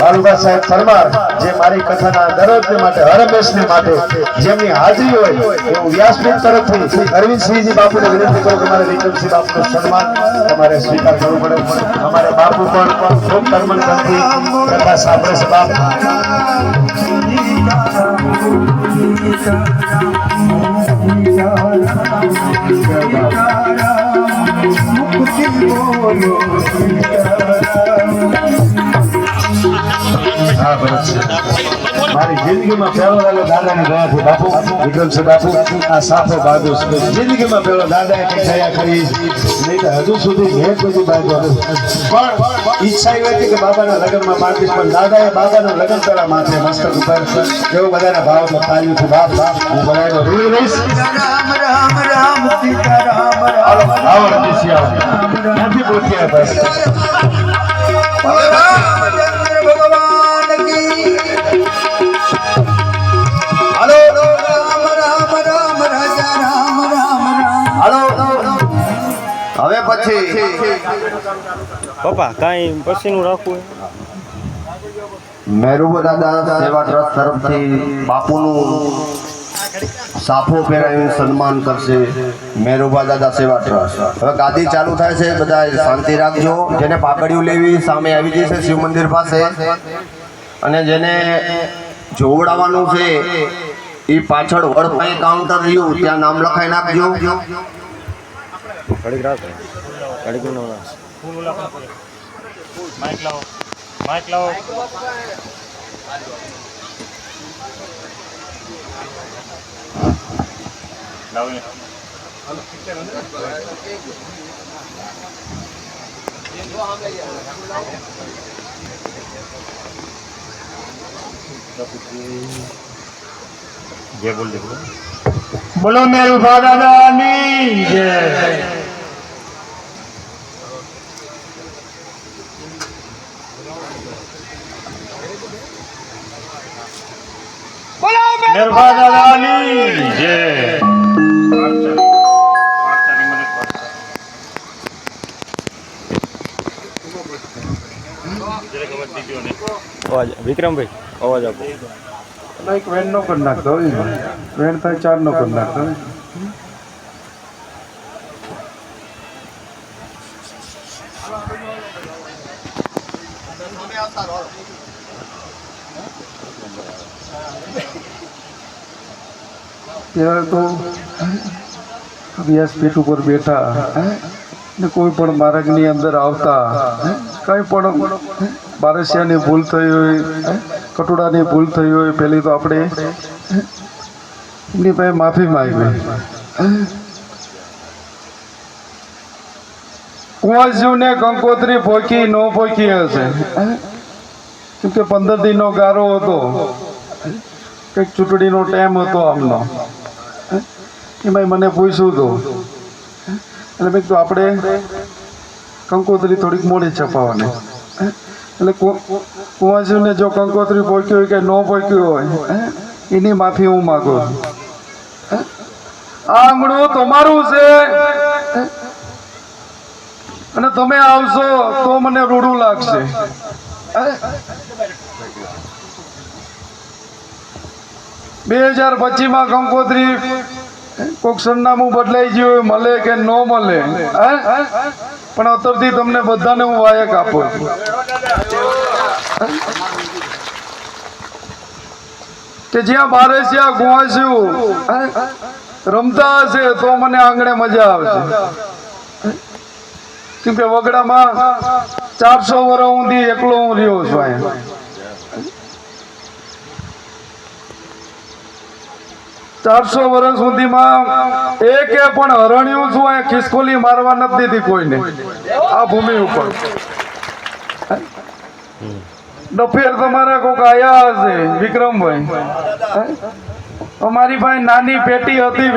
બાલુબા સાહેબ પરમાર, જે મારી કથાના દરરોજ માટે, હરમેશને માટે, જેમની હાજરી હોય, એવું વ્યાસપીઠ તરફથી અરવિંદસિંહજી બાપુને વિનંતી કરું કે મારે વિક્રમસિંહ બાપુનું સન્માન તમારે સ્વીકાર કરવું પડે. અમારે બાપુ પણ ખૂબ કર્મણથી કથા સાંભળે છે, બાપ. હા છે. મારી જિંદગીમાં પહેલો દાડો દાદાને દયાથી બાપુ. વિક્રમસિંહ બાપુ. આ સાફો છે. જિંદગીમાં પહેલો દાદાએ કંઈક દયા કરી નહીં તો હજુ સુધી મેં કોઈ બાજુ પણ ઈચ્છા એવી હતી કે બાબાના લગ્નમાં પાર્ટીસ પણ દાદાએ બાબાના લગ્ન પેલા માથે મસ્તક ઉપર એવો બધાના ભાવમાં તાલ્યું છે બાપ બાપ. હું બધાનો ઋણી રહીશ. રામ રામ રામ સીતા રામ આવો નથી પૂછ્યા બસ. હવે પછી પપ્પા કાંઈ પછીનું રાખવું મેરુબો દાદા સેવા ટ્રસ્ટ તરફથી બાપુનું સાફો પહેરાવીને સન્માન કરશે મેરુબા દાદા સેવા ટ્રસ્ટ હવે ગાદી ચાલુ થાય છે બધા શાંતિ રાખજો. જેને પાકડીઓ લેવી સામે આવી જશે શિવ મંદિર પાસે. અને જેને જોવડાવવાનું છે એ પાછળ વડપાઈ કાઉન્ટર રહ્યું ત્યાં નામ લખાઈ નાખજો. ઘડીક રાખો ઘડીક નો રાખ માઇક લાવો માઇક લાવો. લાવો. ને. જય બોલ દે બોલો. મેરુ દાદાની જય દાદાની. અવાજ વિક્રમભાઈ અવાજ આપો એક વેન નો કરી નાખતો વેન થાય ચાર નો કરી નાખતો ત્યારે તો વ્યાસપીઠ ઉપર બેઠા? ને કોઈ પણ માર્ગની અંદર આવતા કંઈ પણ બારસિયાની ભૂલ થઈ હોય? કટોડાની ભૂલ થઈ હોય પહેલી તો આપણે? એમની પાસે માફી માંગવી કુંવરજીવને કંકોત્રી ભોકી ન ભોકી હશે? કેમ કે પંદર દિનનો ગારો હતો કંઈક ચૂંટણીનો ટાઈમ હતો આમનો હે? એમાં મને પૂછ્યું હતું એટલે મેં કીધું, આપણે કંકોત્રી થોડીક મોડી છપાવવાની? એટલે કુંવાજીને જો કંકોત્રી પોક્યું હોય કે ન પોક્યું હોય? એની માફી હું માગું આ આંગણું તમારું છે. અને તમે આવશો તો મને રૂડું લાગશે. બે હજાર પચીસમાં કંકોત્રી કોક સરનામું બદલાઈ ગયું મળે કે ન મળે? પણ અત્યારથી તમને બધાને હું વાયક આપું છું. કે જ્યાં બારે ત્યાં ગુવાસ્યું રમતા હશે તો મને આંગણે મજા આવશે. કેમ કે વગડામાં ચારસો વર્ષ ઊંધી એકલો હું રહ્યો છું અહીંયા. ચારસો વર્ષ સુધીમાં એકે પણ હરણ્યું છું અહીંયા ખિસકોલી મારવા નથી દીધી કોઈને. આ ભૂમિ ઉપર. ડફેર તમારા કોક આયા હશે વિક્રમભાઈ. અમારી પાસે નાની પેટી હતી